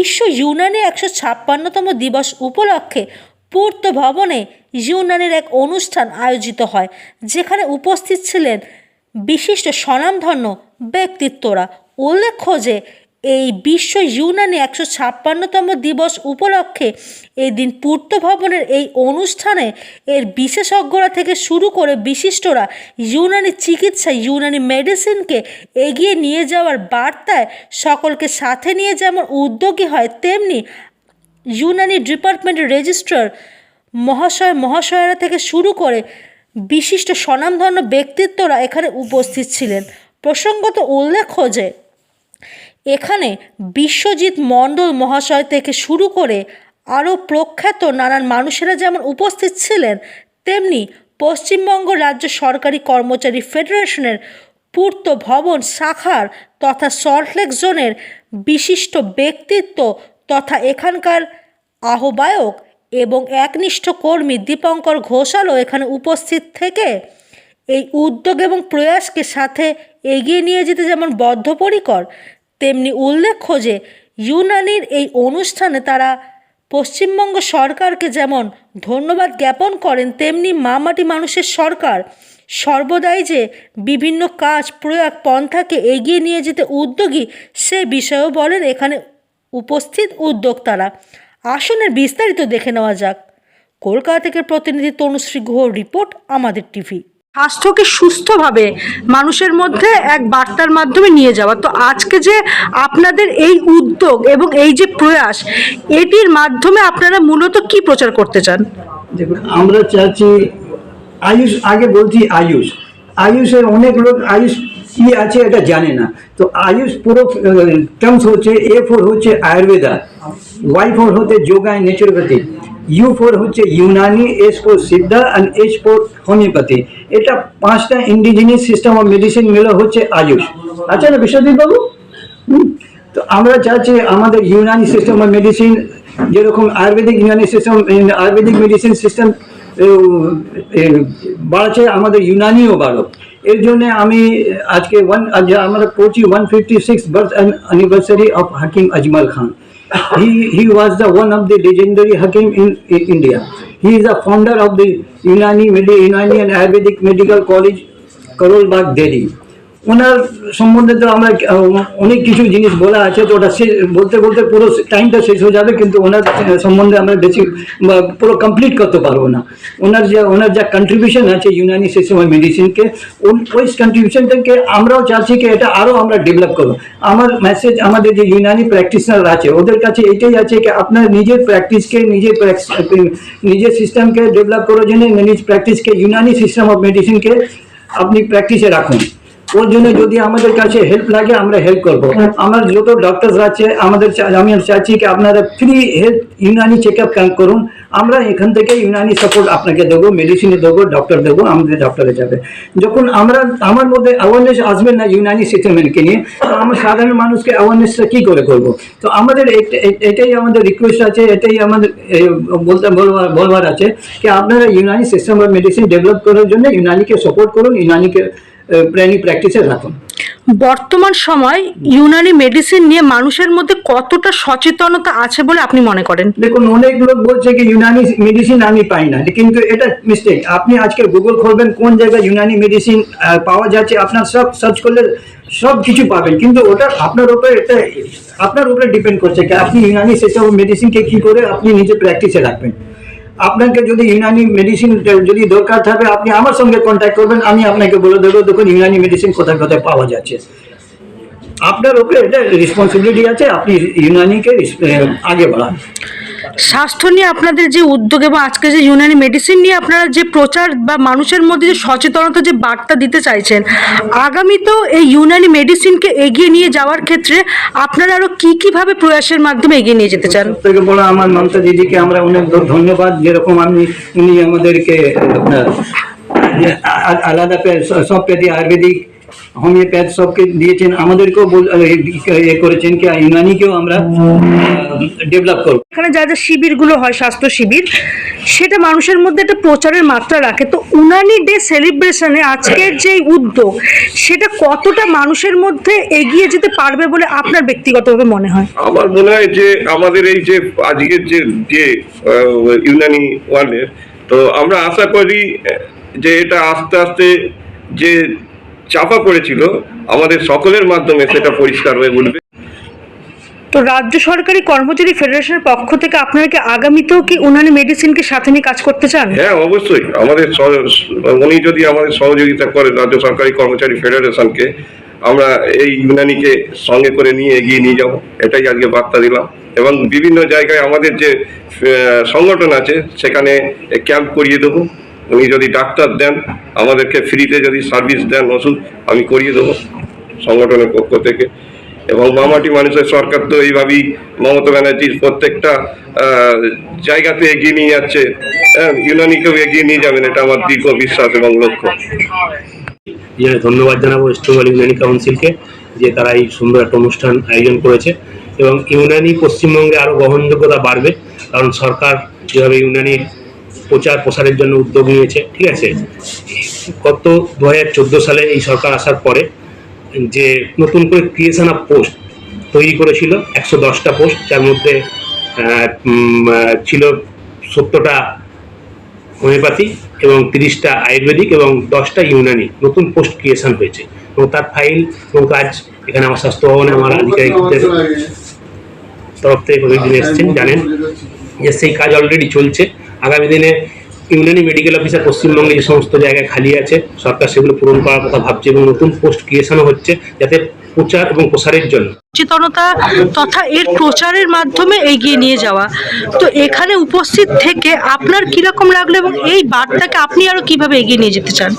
বিশ্ব ইউনানি একশো ছাপ্পান্নতম দিবস উপলক্ষে পূর্ত ভবনে ইউনানের এক অনুষ্ঠান আয়োজিত হয়, যেখানে উপস্থিত ছিলেন বিশিষ্ট স্বনামধন্য ব্যক্তিত্বরা। উল্লেখ্য যে এই বিশ্ব ইউনানি একশো ছাপ্পান্নতম দিবস উপলক্ষে এই দিন পূর্ত ভবনের এই অনুষ্ঠানে এর বিশেষজ্ঞরা থেকে শুরু করে বিশিষ্টরা ইউনানি চিকিৎসা, ইউনানি মেডিসিনকে এগিয়ে নিয়ে যাওয়ার বার্তায় সকলকে সাথে নিয়ে যেমন উদ্যোগী হয়, তেমনি ইউনানি ডিপার্টমেন্টের রেজিস্ট্রার মহাশয়, মহাশয়রা থেকে শুরু করে বিশিষ্ট স্বনামধন্য ব্যক্তিত্বরা এখানে উপস্থিত ছিলেন। প্রসঙ্গত উল্লেখ্য যে এখানে বিশ্বজিৎ মণ্ডল মহাশয় থেকে শুরু করে আরও প্রখ্যাত নানান মানুষেরা যেমন উপস্থিত ছিলেন, তেমনি পশ্চিমবঙ্গ রাজ্য সরকারি কর্মচারী ফেডারেশনের পূর্ত ভবন শাখার তথা সল্টলেক জোনের বিশিষ্ট ব্যক্তিত্ব তথা এখানকার আহ্বায়ক এবং একনিষ্ঠ কর্মী দীপঙ্কর ঘোষালও এখানে উপস্থিত থেকে এই উদ্যোগ এবং প্রয়াসকে সাথে এগিয়ে নিয়ে যেতে যেমন বদ্ধপরিকর তেমনি উল্লেখ্য যে ইউনানির এই অনুষ্ঠানে তারা পশ্চিমবঙ্গ সরকারকে যেমন ধন্যবাদ জ্ঞাপন করেন, তেমনি মামাটি মানুষের সরকার সর্বদাই যে বিভিন্ন কাজ প্রয়োগ পন্থাকে এগিয়ে নিয়ে যেতে উদ্যোগী সে বিষয়েও বলেন এখানে উপস্থিত উদ্যোক্তারা। আসনের বিস্তারিত দেখে নেওয়া যাক। কলকাতা থেকে প্রতিনিধি তনুশ্রী গুহ, রিপোর্ট আমাদের টিভি। স্বাস্থ্যকে সুস্থভাবে মানুষের মধ্যে এক বার্তার মাধ্যমে নিয়ে যাওয়া। তো আজকে যে আপনাদের এই উদ্যোগ এবং এই যে প্রয়াস, এটির মাধ্যমে আপনারা মূলত কি প্রচার করতে চান? দেখুন, আমরা চাচ্ছি আয়ুষ, আগে বলছি আয়ুষ। আয়ুষের অনেক লোক আয়ুষ কি আছে এটা জানে না। তো আয়ুষ পুরো টার্মস হচ্ছে এ ফোর হচ্ছে আয়ুর্বেদা ওয়াই ফোর হচ্ছে যোগা নেচুরোপ্যাথি ইউ ফোর হচ্ছে Unani S four Siddha and H four homeopathy এটা পাঁচটা ইন্ডিজিনিয়াস সিস্টেম অফ মেডিসিন মিলে হচ্ছে আয়ুষ। আচ্ছা না বিশ্বজিৎ বাবু? তো আমরা চাচ্ছি আমাদের ইউনানি সিস্টেম অফ মেডিসিন যেরকম Ayurvedic Unani system Ayurvedic medicine system বাড়ছে আমাদের ইউনানিও বাড়ো এর জন্য আমি আজকে ওয়ান আমরা করছি one fifty six birth anniversary of Hakim Ajmal Khan he he was the one of the legendary hakim in, in India. He is the founder of the Unani, Medi- and Ayurvedic Medical College, Karol Bagh, Delhi. ওনার সম্বন্ধে তো আমরা অনেক কিছু জিনিস বলা আছে, তো ওটা বলতে বলতে পুরো টাইমটা শেষ হয়ে যাবে, কিন্তু ওনার সম্বন্ধে আমরা বেশি পুরো কমপ্লিট করতে পারব না। ওনার যে, ওনার যা কন্ট্রিবিউশন আছে ইউনানি সিস্টেম অফ মেডিসিনকে ওই কন্ট্রিবিউশনটাকে আমরাও চাচ্ছি কি এটা আরও আমরা ডেভেলপ করব। আমার মেসেজ আমাদের যে ইউনানি প্র্যাকটিশনার আছে, ওদের কাছে এটাই আছে কি আপনার নিজের প্র্যাকটিসকে নিজের নিজের সিস্টেমকে ডেভেলপ করার জন্য নিজ প্র্যাকটিসকে ইউনানি সিস্টেম অফ মেডিসিনকে আপনি প্র্যাকটিসে রাখুন। ওর জন্য যদি আমাদের কাছে হেল্প লাগে, আমরা হেল্প করব। আমার যত ডক্টর আছে, আমাদের আমি চাচ্ছি কি আপনারা free health Unani check up করুন। আমরা এখান থেকে ইউনানি সাপোর্ট আপনাকে দেবো মেডিসিনে দেবো ডক্টর দেবো, আমাদের ডক্টরে যাবে। যখন আমরা, আমার মধ্যে অ্যাওয়ারনেস আসবে না ইউনানি সিস্টেমকে নিয়ে, তো আমরা সাধারণ মানুষকে অ্যাওয়ারনেসটা কী করে করব? তো আমাদের এট- এট- এটাই আমাদের রিকোয়েস্ট আছে, এটাই আমাদের বলতে, বলবার আছে কি আপনারা Unani system of medicine develop করার জন্য ইউনানিকে সাপোর্ট করুন, ইউনানিকে প্রাণী প্র্যাকটিসে রাখুন বর্তমান সময় ইউনানি মেডিসিন নিয়ে মানুষের মধ্যে কতটা সচেতনতা আছে বলে আপনি মনে করেন? দেখুন অনেক লোক বলছে কি ইউনানি মেডিসিন আমি পাই না। কিন্তু এটা মিস্টেক আপনি আজকে গুগল খুলবেন কোন জায়গায় ইউনানি মেডিসিন পাওয়া যাচ্ছে আপনার সব সার্চ করলে সব কিছু পাবেন। কিন্তু ওটা আপনার উপরে এটা আপনার উপরে ডিপেন্ড করছে কি আপনি ইউনানি সেসব মেডিসিনকে কি করে আপনি নিজে প্র্যাকটিসে রাখবেন। আপনাকে যদি ইউনানি মেডিসিন যদি দরকার থাকে, আপনি আমার সঙ্গে কন্ট্যাক্ট করবেন, আমি আপনাকে বলে দেবো, দেখুন ইউনানি মেডিসিন কোথায় কোথায় পাওয়া যাচ্ছে। আপনার উপরে এটা রেসপন্সিবিলিটি আছে, আপনি ইউনানিকে আগে বাড়ান। স্বাস্থ্য নিয়ে আপনাদের যে উদ্যোগ এবং আজকে যে ইউনানি মেডিসিন নিয়ে আপনারা যে প্রচার বা মানুষের মধ্যে যে সচেতনতা যে বার্তা দিতে চাইছেন, আগামীতেও এই ইউনানি মেডিসিনকে এগিয়ে নিয়ে যাওয়ার ক্ষেত্রে আপনারা আরও কি কীভাবে প্রয়াসের মাধ্যমে এগিয়ে নিয়ে যেতে চান? থেকে বড় আমার মমতা দিদিকে আমরা অনেক ধন্যবাদ। যেরকম আমি, উনি আমাদেরকে আলাদা সব পেদি আয়ুর্বেদিক হোমিওপ্যাথ সবকে দিয়েছেন আমাদেরকেও করেছেন কি ইউনানিকেও আমরা ডেভেলপ করব। এখানে যা যা শিবিরগুলো হয় স্বাস্থ্য শিবির সেটা মানুষের মধ্যে একটা প্রচারের মাত্রা রাখে। তো উনানি ডে সেলিব্রেশনে আজকের যে উদ্যোগ সেটা কতটা মানুষের মধ্যে এগিয়ে যেতে পারবে বলে আপনার ব্যক্তিগতভাবে মনে হয়? আমার মনে হয় যে আমাদের এই যে আজকের যে যে আহ, ইউনানি ওয়ার্ল্ডের তো আমরা আশা করি যে এটা আস্তে আস্তে যে চাপা পড়েছিল আমাদের সকলের মাধ্যমে সেটা পরিষ্কার হয়ে উঠবে। তো রাজ্য সরকারি কর্মচারী ফেডারেশনের পক্ষ থেকে আপনারা কি আগামীতেও কি উনানি মেডিসিনকে সাথে নিয়ে কাজ করতে চান? হ্যাঁ অবশ্যই। আমাদের উনি যদি আমাদের সহযোগিতা করেন রাজ্য সরকারি কর্মচারী ফেডারেশনকে আমরা এই ইউনানিকে সঙ্গে করে নিয়ে এগিয়ে নিয়ে যাব। এটাই আজকে বার্তা দিলাম। এবং বিভিন্ন জায়গায় আমাদের যে সংগঠন আছে সেখানে ক্যাম্প করিয়ে দেবো। উনি যদি ডাক্তার দেন, আমাদেরকে ফ্রিতে যদি সার্ভিস দেন ওষুধ, আমি করিয়ে দেবো সংগঠনের পক্ষ থেকে। এবং মামাটি মানুষের সরকার তো এইভাবেই মমতা ব্যানার্জির প্রত্যেকটা জায়গাতে এগিয়ে নিয়ে যাচ্ছে। হ্যাঁ ইউনানিকেও এগিয়ে নিয়ে যাবেন, এটা আমার দীর্ঘ বিশ্বাস এবং লক্ষ্য। ধন্যবাদ জানাব ওয়েস্ট বেঙ্গল ইউনানি কাউন্সিলকে যে তারা এই সুন্দর একটা অনুষ্ঠান আয়োজন করেছে। এবং ইউনানি পশ্চিমবঙ্গে আরও গ্রহণযোগ্যতা বাড়বে, কারণ সরকার যেভাবে ইউনানির প্রচার প্রসারের জন্য উদ্যোগ নিয়েছে, ঠিক আছে? গত দু হাজার চোদ্দ সালে এই সরকার আসার পরে যে নতুন করে ক্রিয়েশন অফ পোস্ট তৈরি করেছিল, একশো দশটা পোস্ট যার মধ্যে ছিল সত্তরটা হোমিওপ্যাথি এবং তিরিশটা আয়ুর্বেদিক এবং দশটা ইউনানি নতুন পোস্ট ক্রিয়েশন হয়েছে। এবং তার ফাইল এবং কাজ এখানে আমার স্বাস্থ্য ভবনে, আমার আধিকারিকদের তরফ থেকে প্রতিদিন এসেছেন, জানেন যে সেই কাজ অলরেডি চলছে। আগামী দিনে ইউনানি মেডিকেল অফিসার পশ্চিমবঙ্গে যে সমস্ত জায়গায় খালি আছে, সরকার সেগুলো পূরণ করার কথা ভাবছে এবং নতুন পোস্ট ক্রিয়েশনও হচ্ছে যাতে প্রচার এবং প্রসারের জন্য। সচেতনতা তথা এর প্রচারের মাধ্যমে এগিয়ে নিয়ে যাওয়া। তো এখানে উপস্থিত থেকে আপনার কীরকম লাগল এবং এই বার্তাকে আপনি আরও কীভাবে এগিয়ে নিয়ে যেতে চান?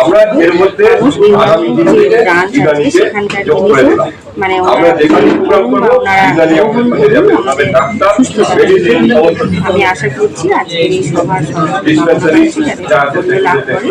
আমরা এর মধ্যে আগামী দিনে সেখানকার মানে আমি আশা করছি আজকের এই সভার লাভ করে